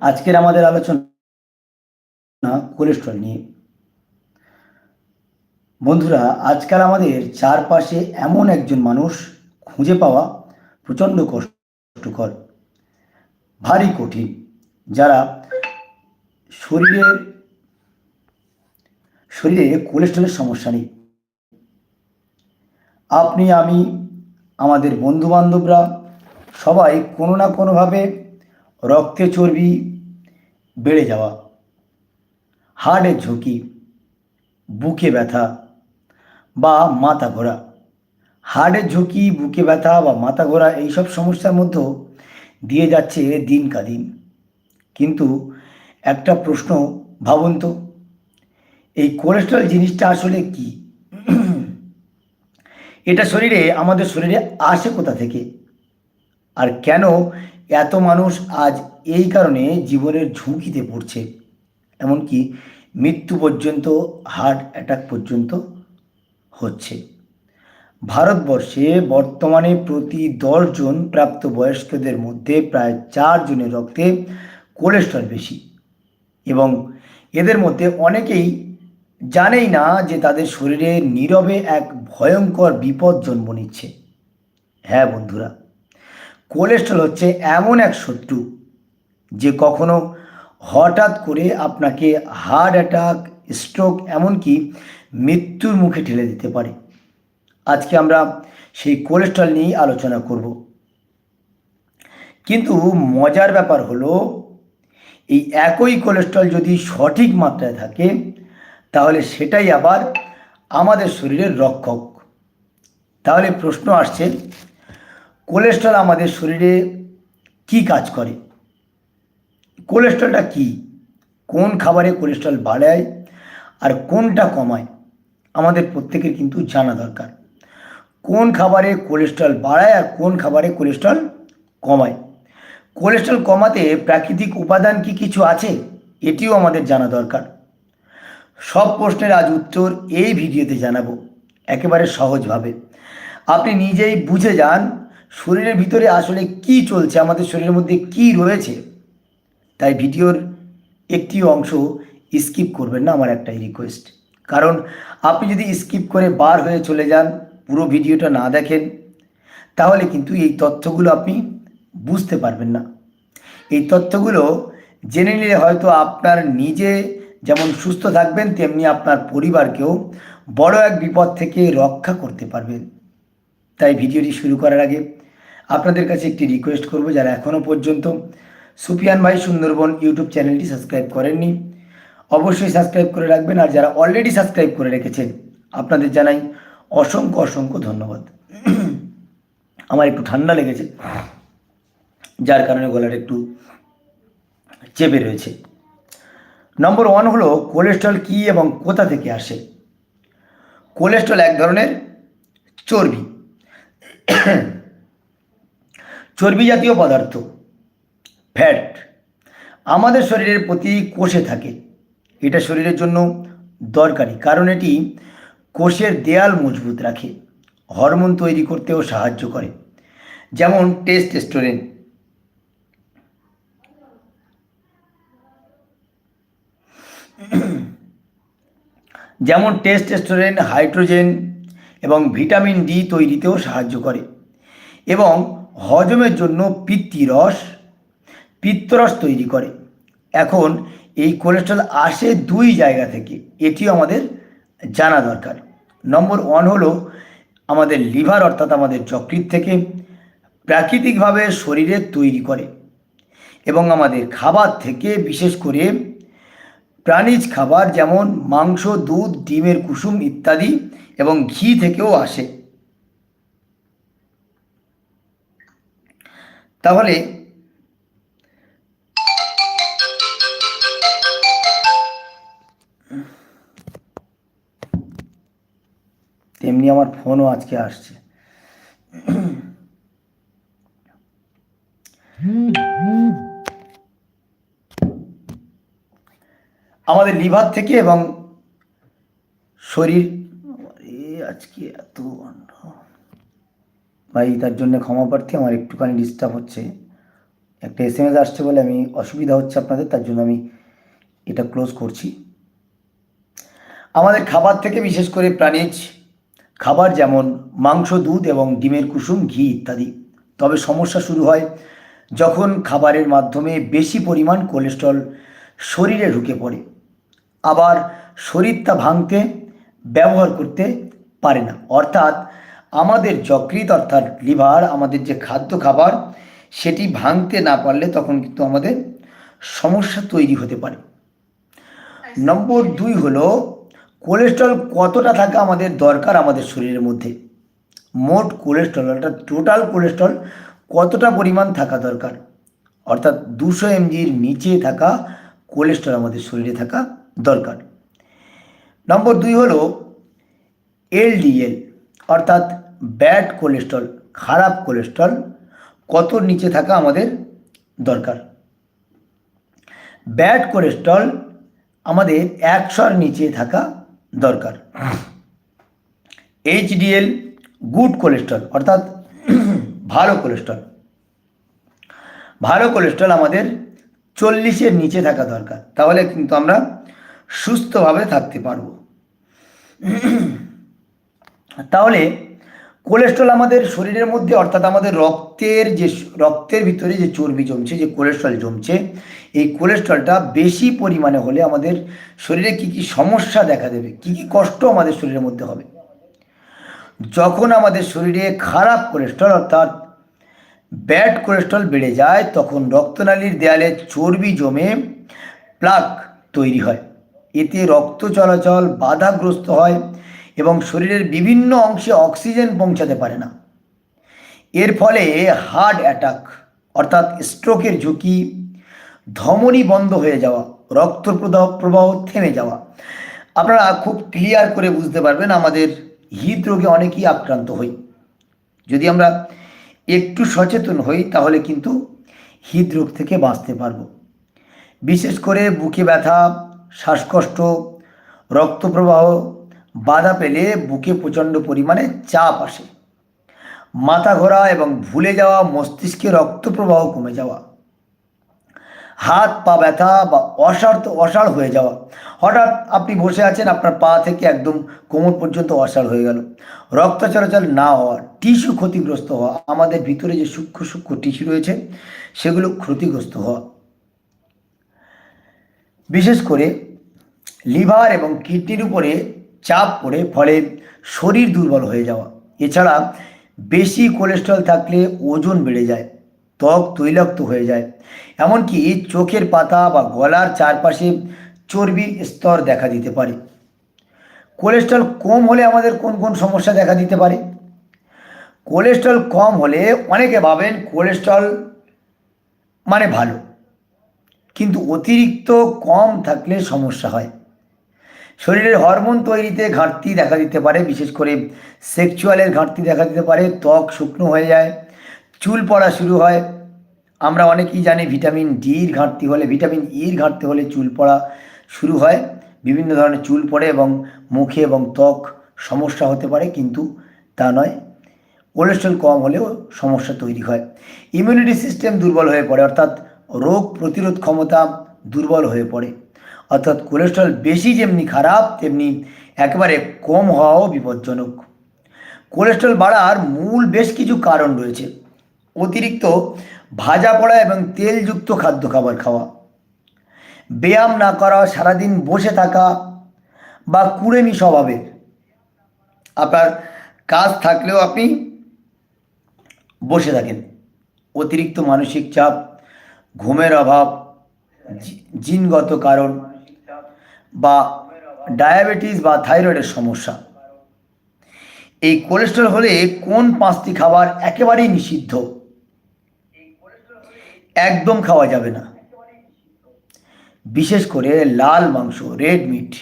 আজকের আমাদের আলোচনা কোলেস্ট্রল নিয়ে। বন্ধুরা, আজকাল আমাদের চারপাশে এমন একজন মানুষ খুঁজে পাওয়া প্রচণ্ড কষ্টকর, ভারী কঠিন, যারা শরীরের, শরীরে কোলেস্ট্রলের সমস্যা নেই। আপনি, আমি, আমাদের বন্ধু বান্ধবরা সবাই কোনো না কোনোভাবে রক্তে চর্বি বেড়ে যাওয়া, হার্টের ঝুঁকি, বুকে ব্যথা বা মাথা ঘোরা। হার্টের ঝুঁকি, বুকে ব্যথা বা মাথা ঘোরা এইসব সমস্যার মধ্যেও দিয়ে যাচ্ছে দিন কাদিন কিন্তু একটা প্রশ্ন ভাবুন তো, এই কোলেস্ট্রল জিনিসটা আসলে কি? এটা শরীরে, আমাদের শরীরে আসে কোথা থেকে? আর কেন এত মানুষ আজ এই কারণে জীবনের ঝুঁকিতে পড়ছে। এমনকি মৃত্যু পর্যন্ত হার্ট অ্যাটাক পর্যন্ত হচ্ছে। ভারতবর্ষে বর্তমানে প্রতি দশজন প্রাপ্তবয়স্কদের মধ্যে প্রায় চারজনের রক্তে কোলেস্ট্রল বেশি এবং এদের মধ্যে অনেকেই জানেই না যে তাদের শরীরে নীরবে এক ভয়ঙ্কর বিপদ জন্ম নিচ্ছে। হ্যাঁ বন্ধুরা কোলেস্ট্রল হচ্ছে এমন এক শত্রু যে কখনো হঠাৎ করে আপনাকে হার্ট অ্যাটাক স্ট্রোক এমনকি মৃত্যুর মুখে ঠেলে দিতে পারে। আজকে আমরা সেই কোলেস্ট্রল নিয়েই আলোচনা করব। কিন্তু মজার ব্যাপার হলো, এই একই কোলেস্ট্রল যদি সঠিক মাত্রায় থাকে, তাহলে সেটাই আবার আমাদের শরীরের রক্ষক। তাহলে প্রশ্ন আসছে কোলেস্ট্রল আমাদের শরীরে কি কাজ করে? কোলেস্ট্রলটা কি? কোন খাবারে কোলেস্ট্রল বাড়ায়? আর কোনটা কমায়? আমাদের প্রত্যেকের কিন্তু জানা দরকার। কোন খাবারে কোলেস্ট্রল বাড়ায় আর কোন খাবারে কোলেস্ট্রল কমায়? কোলেস্ট্রল কমাতে প্রাকৃতিক উপাদান কি কিছু আছে? এটিও আমাদের জানা দরকার। সব প্রশ্নের আজ উত্তর এই ভিডিওতে জানাব। একেবারে সহজভাবে। আপনি নিজেই বুঝে যান শরীরের ভিতরে আসলে কি চলছে, আমাদের শরীরের মধ্যে কি রয়েছে, তাই ভিডিওর একটি অংশ স্কিপ করবেন না, আমার একটাই রিকোয়েস্ট কারণ আপনি যদি স্কিপ করে বার হয়ে চলে যান, পুরো ভিডিওটা না দেখেন, তাহলে কিন্তু এই তথ্যগুলো আপনি বুঝতে পারবেন না। এই তথ্যগুলো জেনে নিলে হয়তো আপনার নিজে যেমন সুস্থ থাকবেন, তেমনি আপনার পরিবারকেও বড় এক বিপদ থেকে রক্ষা করতে পারবেন। তাই ভিডিওটি শুরু করার আগে আপনাদের কাছে একটি রিকোয়েস্ট করব যারা এখনও পর্যন্ত সুপিয়ান ভাই সুন্দরবন ইউটিউব চ্যানেলটি সাবস্ক্রাইব করেননি, অবশ্যই সাবস্ক্রাইব করে রাখবেন। আর যারা অলরেডি সাবস্ক্রাইব করে রেখেছেন, আপনাদের জানাই অসংখ্য অসংখ্য ধন্যবাদ। আমার একটু ঠান্ডা লেগেছে, যার কারণে গলার একটু চেপে রয়েছে। নম্বর ওয়ান হলো কোলেস্ট্রল কী এবং কোথা থেকে আসে? কোলেস্ট্রল এক ধরনের চর্বি। চর্বি জাতীয় পদার্থ ফ্যাট আমাদের শরীরের প্রতি কোষে থাকে। এটা শরীরের জন্য দরকারি, কারণ এটি কোষের দেয়াল মজবুত রাখে, হরমোন তৈরি করতেও সাহায্য করে। যেমন টেস্টোস্টেরন যেমন টেস্টোস্টেরন হাইড্রোজেন এবং ভিটামিন ডি তৈরিতেও সাহায্য করে। এবং হজমের জন্য পিত্তিরস, পিত্তরস তৈরি করে। এখন এই কোলেস্ট্রল আসে দুই জায়গা থেকে, এটিও আমাদের জানা দরকার। নম্বর ওয়ান হলো আমাদের লিভার অর্থাৎ আমাদের যকৃত থেকে প্রাকৃতিকভাবে শরীরে তৈরি করে এবং আমাদের খাবার থেকে, বিশেষ করে প্রাণীজ খাবার যেমন মাংস, দুধ, ডিমের কুসুম ইত্যাদি এবং ঘি থেকেও আসে। তাহলে তেমনি আমার ফোনও আজকে আসছে। আমাদের লিভার থেকে এবং শরীর আজকে এত ভাই, তার জন্য ক্ষমা প্রার্থী, আমার একটুখানি ডিস্টার্ব হচ্ছে। একটা এস এম এস আসছে বলে আমি অসুবিধা হচ্ছে আপনাদের, তার জন্য আমি এটা ক্লোজ করছি। আমাদের খাবার থেকে বিশেষ করে প্রাণীজ, খাবার যেমন মাংস, দুধ এবং ডিমের কুসুম, ঘি ইত্যাদি। তবে সমস্যা শুরু হয় যখন খাবারের মাধ্যমে বেশি পরিমাণ কোলেস্ট্রল শরীরে ঢুকে পড়ে। আবার শরীর তা ভাঙতে, ব্যবহার করতে পারে না। অর্থাৎ আমাদের যকৃত অর্থাৎ লিভার, আমাদের যে খাদ্য খাবার, সেটি ভাঙতে না পারলে তখন কিন্তু আমাদের সমস্যা তৈরি হতে পারে। নম্বর দুই হলো, কোলেস্ট্রল কতটা থাকা আমাদের দরকার আমাদের শরীরের মধ্যে? মোট কোলেস্ট্রল, অর্থাৎ টোটাল কোলেস্ট্রল কতটা পরিমাণ থাকা দরকার? অর্থাৎ দুশো এমজির নিচে থাকা কোলেস্ট্রল আমাদের শরীরে থাকা দরকার। নম্বর দুই হলো এলডিএল অর্থাৎ ব্যাড কোলেস্ট্রল, খারাপ কোলেস্ট্রল কত নিচে থাকা আমাদের দরকার? ব্যাড কোলেস্ট্রল আমাদের একশোর নিচে থাকা দরকার। এইচডিএল গুড কোলেস্ট্রল, অর্থাৎ ভালো কোলেস্ট্রল। ভালো কোলেস্ট্রল আমাদের চল্লিশের নিচে থাকা দরকার, তাহলে কিন্তু আমরা সুস্থভাবে থাকতে পারব। তাহলে কোলেস্ট্রল আমাদের শরীরের মধ্যে, অর্থাৎ আমাদের রক্তের যে, রক্তের ভিতরে যে চর্বি জমছে, যে কোলেস্ট্রল জমছে, এই কোলেস্ট্রলটা বেশি পরিমাণে হলে আমাদের শরীরে কি কি সমস্যা দেখা দেবে, কি কি কষ্ট আমাদের শরীরের মধ্যে হবে। যখন আমাদের শরীরে খারাপ কোলেস্ট্রল অর্থাৎ ব্যাড কোলেস্ট্রল বেড়ে যায়, তখন রক্তনালীর দেয়ালে চর্বি জমে প্লাক তৈরি হয়। এতে রক্ত চলাচল বাধাগ্রস্ত হয় এবং শরীরের বিভিন্ন অংশে অক্সিজেন পৌঁছাতে পারে না। এর ফলে হার্ট অ্যাটাক, অর্থাৎ স্ট্রোকের ঝুঁকি, ধমনী বন্ধ হয়ে যাওয়া, রক্ত প্রবাহ প্রবাহ থেমে যাওয়া। আপনারা খুব ক্লিয়ার করে বুঝতে পারবেন আমাদের হৃদরোগে অনেকেই আক্রান্ত হই। যদি আমরা একটু সচেতন হই, তাহলে কিন্তু হৃদরোগ থেকে বাঁচতে পারব। বিশেষ করে বুকে ব্যথা, শ্বাসকষ্ট রক্তপ্রবাহ বাধা পেলে বুকে প্রচণ্ড পরিমাণে চাপ আসে। মাথা ঘোরা এবং ভুলে যাওয়া, মস্তিষ্কে রক্ত প্রবাহ কমে যাওয়া। হাত পা ব্যথা বা অসাড় অসাড় হয়ে যাওয়া। হঠাৎ আপনি বসে আছেন, আপনার পা থেকে একদম কোমর পর্যন্ত অসাড় হয়ে গেল। রক্ত চলাচল না হওয়া, টিস্যু ক্ষতিগ্রস্ত হওয়া, আমাদের ভিতরে যে সূক্ষ্ম সূক্ষ্ম টিস্যু রয়েছে, সেগুলো ক্ষতিগ্রস্ত হওয়া। বিশেষ করে লিভার এবং কিডনির উপরে চাপ পড়ে ফলে শরীর দুর্বল হয়ে যাওয়া। এছাড়া বেশি কোলেস্ট্রল থাকলে ওজন বেড়ে যায়, ত্বক তৈলাক্ত হয়ে যায়। এমনকি চোখের পাতা বা গলার চারপাশে চর্বির স্তর দেখা দিতে পারে। কোলেস্ট্রল কম হলে আমাদের কোন কোন সমস্যা দেখা দিতে পারে? কোলেস্ট্রল কম হলে অনেকে ভাবেন কোলেস্ট্রল মানে ভালো। কিন্তু অতিরিক্ত কম থাকলে সমস্যা হয়। শরীরের হরমোন তৈরিতে ঘাটতি দেখা দিতে পারে, বিশেষ করে সেক্সুয়ালের ঘাটতি দেখা দিতে পারে, ত্বক শুকনো হয়ে যায়, চুল পড়া শুরু হয়। আমরা অনেকেই জানি ভিটামিন ডির ঘাটতি হলে, ভিটামিন ইর ঘাটতি হলে চুল পড়া শুরু হয়। বিভিন্ন ধরনের চুল পড়ে এবং মুখে এবং ত্বক সমস্যা হতে পারে, কিন্তু তা নয়। কোলেস্ট্রল কম হলেও সমস্যা তৈরি হয়। ইমিউনিটি সিস্টেম দুর্বল হয়ে পড়ে, অর্থাৎ রোগ প্রতিরোধ ক্ষমতা দুর্বল হয়ে পড়ে। অর্থাৎ কোলেস্ট্রল বেশি যেমনি খারাপ, তেমনি একেবারে কম হওয়াও বিপজ্জনক। কোলেস্ট্রল বাড়ার মূল বেশ কিছু কারণ রয়েছে। অতিরিক্ত ভাজা পড়া এবং তেলযুক্ত খাদ্য খাবার খাওয়া। ব্যায়াম না করা, সারাদিন বসে থাকা বা কুড়েমি স্বভাবের। আপনার কাজ থাকলেও আপনি বসে থাকেন। অতিরিক্ত মানসিক চাপ, ঘুমের অভাব জিনগত কারণ বা ডায়াবেটিস বা থাইরয়েডের সমস্যা। এই কোলেস্ট্রল হলে কোন পাঁচটি খাবার একেবারেই নিষিদ্ধ? একদম খাওয়া যাবে না। বিশেষ করে লাল মাংস, রেড মিট।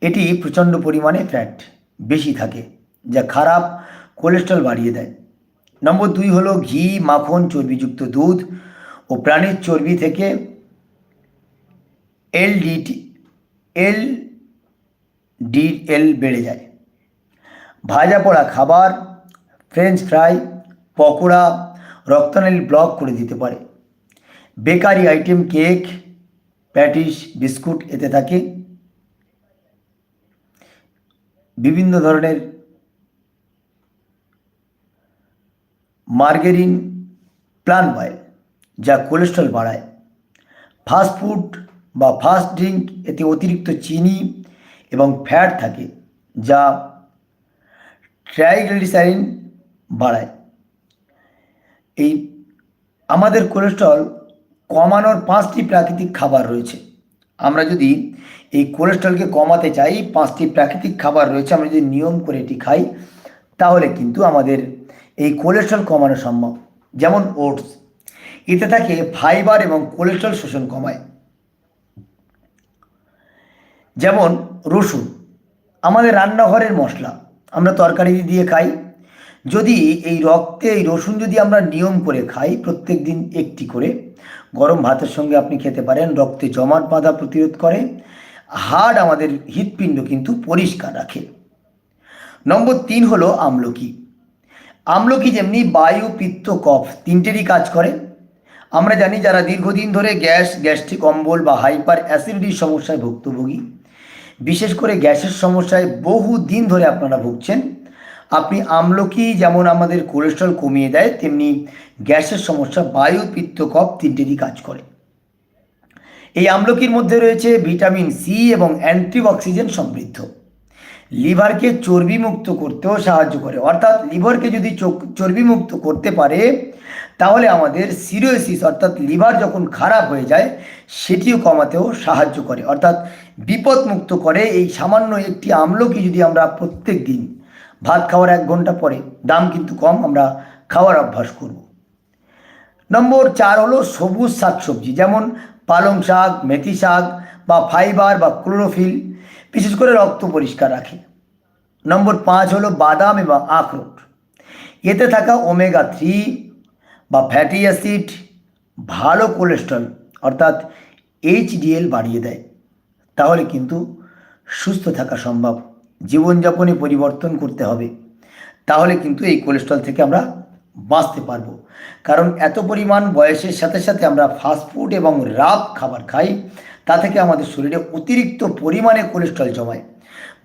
এটি প্রচণ্ড পরিমাণে ফ্যাট বেশি থাকে, যা খারাপ কোলেস্ট্রল বাড়িয়ে দেয়। নম্বর দুই হলো ঘি, মাখন, চর্বিযুক্ত দুধ ও প্রাণীর চর্বি থেকে এলডিটি, এল ডিএল বেড়ে যায়। ভাজা পোড়া খাবার, ফ্রেঞ্চ ফ্রাই, পকোড়া রক্তনালী ব্লক করে দিতে পারে। Bakery item cake, patties, biscuit এতে থাকে। বিভিন্ন ধরনের মার্গেরিন প্লান অয়েল যা কোলেস্ট্রল বাড়ায়। ফাস্ট ফুড বা ফাস্ট ড্রিঙ্ক এতে অতিরিক্ত চিনি এবং ফ্যাট থাকে, যা ট্রাইগ্লিসারিন বাড়ায়। এই আমাদের কোলেস্ট্রল কমানোর পাঁচটি প্রাকৃতিক খাবার রয়েছে। আমরা যদি এই কোলেস্ট্রলকে কমাতে চাই, পাঁচটি প্রাকৃতিক খাবার রয়েছে, আমরা যদি নিয়ম করে এটি খাই, তাহলে কিন্তু আমাদের এই কোলেস্ট্রল কমানো সম্ভব। যেমন ওটস এতে থাকে ফাইবার এবং কোলেস্ট্রল শোষণ কমায়। যেমন রসুন, আমাদের রান্নাঘরের মশলা, আমরা তরকারি দিয়ে খাই। যদি এই রক্তে, এই রসুন যদি আমরা নিয়ম করে খাই প্রত্যেক দিন একটি করে, গরম ভাতের সঙ্গে আপনি খেতে পারেন, রক্তে জমাট বাঁধা প্রতিরোধ করে। হাড় আমাদের হৃৎপিণ্ড কিন্তু পরিষ্কার রাখে। নম্বর তিন হলো আমলকি। আমলকি যেমনি বায়ু, পিত্ত, কফ তিনটেরই কাজ করে। আমরা জানি যারা দীর্ঘদিন ধরে গ্যাস, গ্যাস্ট্রিক অম্বল বা হাইপার অ্যাসিডিটির সমস্যায় ভুক্তভোগী বিশেষ করে গ্যাসের সমস্যায় বহু দিন ধরে আপনারা ভুগছেন। আপনি আমলকি যেমন আমাদের কোলেস্ট্রল কমিয়ে দেয়, তেমনি গ্যাসের সমস্যা, বায়ু পিত্ত কফ তিনটেরই কাজ করে। এই আমলকির মধ্যে রয়েছে ভিটামিন সি এবং অ্যান্টিঅক্সিজেন সমৃদ্ধ। লিভারকে চর্বিমুক্ত করতেও সাহায্য করে। অর্থাৎ লিভারকে যদি চর্বিমুক্ত করতে পারে, তাহলে আমাদের সিরোসিস অর্থাৎ লিভার যখন খারাপ হয়ে যায়, সেটিও কমাতেও সাহায্য করে। অর্থাৎ বিপদমুক্ত করে, এই সামান্য একটি আমলকি যদি আমরা প্রত্যেক দিন ভাত খাওয়ার এক ঘণ্টা পরে, দাম কিন্তু কম, আমরা খাওয়ার অভ্যাস করব। নম্বর চার হলো সবুজ শাকসবজি, যেমন পালং শাক, মেথি শাক বা ফাইবার বা ক্লোরোফিল, বিশেষ করে রক্ত পরিষ্কার রাখে। নম্বর পাঁচ হলো বাদাম এবং আখরোট। এতে থাকা ওমেগা থ্রি বা ফ্যাটি অ্যাসিড, ভালো কোলেস্ট্রল, অর্থাৎ এইচডিএল বাড়িয়ে দেয়। তাহলে কিন্তু সুস্থ থাকা সম্ভব। জীবনযাপনে পরিবর্তন করতে হবে। তাহলে কিন্তু এই কোলেস্ট্রল থেকে আমরা বাঁচতে পারব। কারণ এত পরিমাণ বয়সের সাথে সাথে আমরা ফাস্টফুড এবং রাব খাবার খাই, তা থেকে আমাদের শরীরে অতিরিক্ত পরিমাণে কোলেস্ট্রল জমায়।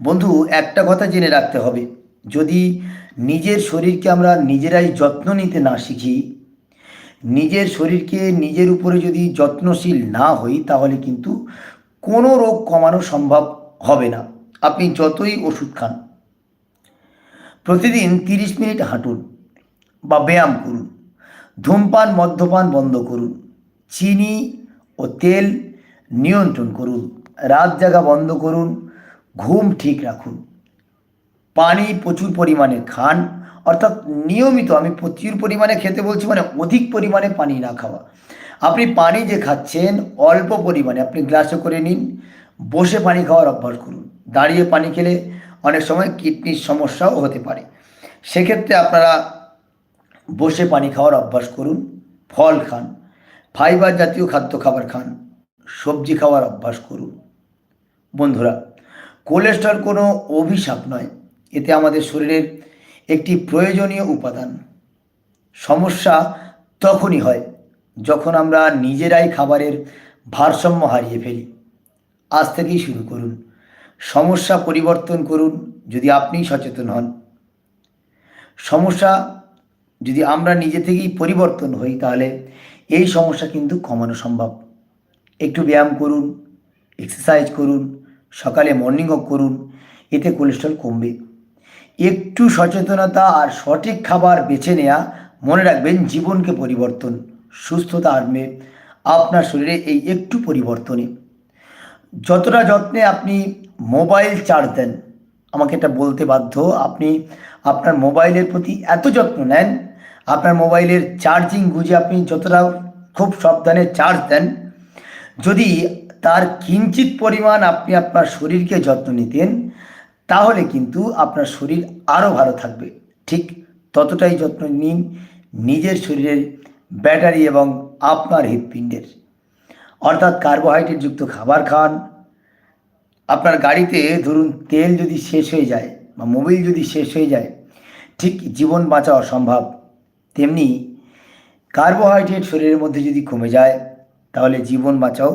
বন্ধু, একটা কথা জেনে রাখতে হবে। যদি নিজের শরীরকে আমরা নিজেরাই যত্ন নিতে না শিখি, নিজের শরীরকে নিজের উপরে যদি যত্নশীল না হই, তাহলে কিন্তু কোনো রোগ কমানো সম্ভব হবে না। আপনি যতই ওষুধ খান, প্রতিদিন তিরিশ মিনিট হাঁটুন বা ব্যায়াম করুন, ধূমপান, মদ্যপান বন্ধ করুন, চিনি ও তেল নিয়ন্ত্রণ করুন, রাত জাগা বন্ধ করুন, ঘুম ঠিক রাখুন। পানি প্রচুর পরিমাণে খান, অর্থাৎ নিয়মিত আমি প্রচুর পরিমাণে খেতে বলছি মানে অধিক পরিমাণে পানি না খাওয়া। আপনি পানি যে খাচ্ছেন, অল্প পরিমাণে আপনি গ্লাসে করে নিন, বসে পানি খাওয়ার অভ্যাস করুন। দাঁড়িয়ে পানি খেলে অনেক সময় কিডনির সমস্যাও হতে পারে। সেক্ষেত্রে আপনারা বসে পানি খাওয়ার অভ্যাস করুন, ফল খান, ফাইবার জাতীয় খাদ্য খাবার খান, সবজি খাওয়ার অভ্যাস করুন। বন্ধুরা, কোলেস্ট্রল কোনো অভিশাপ নয়, এতে আমাদের শরীরের একটি প্রয়োজনীয় উপাদান। সমস্যা তখনই হয় যখন আমরা নিজেরাই খাবারের ভারসাম্য হারিয়ে ফেলি, আজ থেকেই শুরু করুন। সমস্যা পরিবর্তন করুন যদি আপনি সচেতন হন। সমস্যা যদি আমরা নিজে থেকেই পরিবর্তন হই, তাহলে এই সমস্যা কিন্তু কমানো সম্ভব। একটু ব্যায়াম করুন এক্সারসাইজ করুন, সকালে মর্নিং ওয়াক করুন, এতে কোলেস্ট্রল কমবে। একটু সচেতনতা আর সঠিক খাবার বেছে নেওয়া মনে রাখবেন জীবনকে পরিবর্তন। সুস্থতা আনবে, আপনার শরীরে এই একটু পরিবর্তনে যতটা যত্নে আপনি মোবাইল চার্জ দেন, আমাকে এটা বলতে বাধ্য, আপনি আপনার মোবাইলের প্রতি এত যত্ন নেন, আপনার মোবাইলের চার্জিং গুজে আপনি যতটা খুব সাবধানে চার্জ দেন, যদি তার কিঞ্চিত পরিমাণ আপনি আপনার শরীরকে যত্ন নিতেন, তাহলে কিন্তু আপনার শরীর আরও ভালো থাকবে। ঠিক ততটাই যত্ন নিন, নিজের শরীরের ব্যাটারি এবং আপনার হৃৎপিণ্ডের। অর্থাৎ কার্বোহাইড্রেট যুক্ত খাবার খান। আপনার গাড়িতে ধরুন তেল যদি শেষ হয়ে যায় বা মোবিল যদি শেষ হয়ে যায়, ঠিক জীবন বাঁচা অসম্ভব। তেমনি কার্বোহাইড্রেট শরীরের মধ্যে যদি কমে যায়, তাহলে জীবন বাঁচাও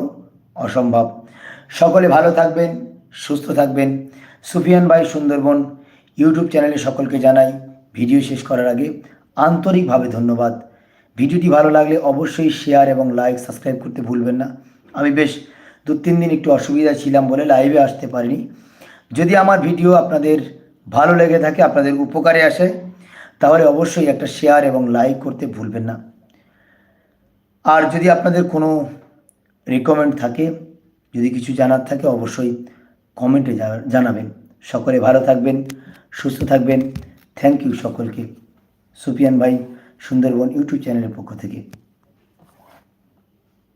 অসম্ভব। সকলে ভালো থাকবেন, সুস্থ থাকবেন। সুফিয়ান ভাই সুন্দরবন ইউটিউব চ্যানেলে সকলকে জানাই, ভিডিও শেষ করার আগে আন্তরিকভাবে ধন্যবাদ। ভিডিওটি ভালো লাগলে অবশ্যই শেয়ার এবং লাইক সাবস্ক্রাইব করতে ভুলবেন না। আমি বেশ দু তিন দিন একটু অসুবিধা ছিলাম বলে লাইভে আসতে পারিনি। যদি আমার ভিডিও আপনাদের ভালো লেগে থাকে, আপনাদের উপকারে আসে, তাহলে অবশ্যই একটা শেয়ার এবং লাইক করতে ভুলবেন না। আর যদি আপনাদের কোনো রিকমেন্ড থাকে, যদি কিছু জানার থাকে, অবশ্যই কমেন্টে জানাবেন। সকলে ভালো থাকবেন, সুস্থ থাকবেন। থ্যাংক ইউ সকলকে। সুপিয়ান ভাই সুন্দরবন ইউটিউব চ্যানেলের পক্ষ থেকে।